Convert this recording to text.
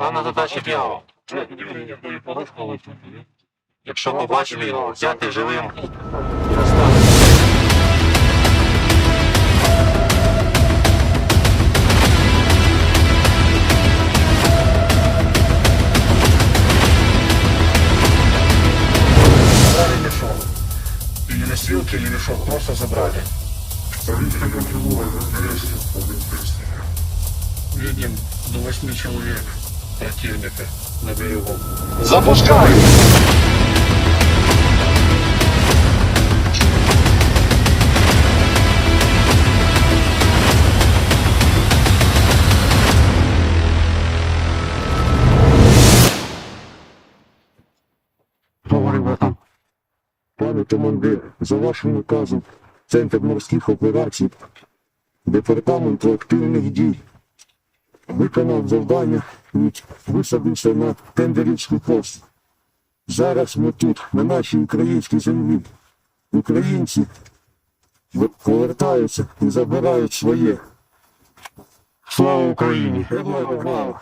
Главна задача дьявола. Якщо ми бачили його, взяти живим. Носилки, или мешок, просто забрали. Водитель контролювал агрессию по. Видим до восьми человек противника на берегу. Запускай! Пане командир, за вашим наказом, Центр морських операцій, Департаменту активних дій, виконав завдання і висадився на тендерівський пост. Зараз ми тут, на нашій українській землі. Українці повертаються і забирають своє. Слава Україні! Героям.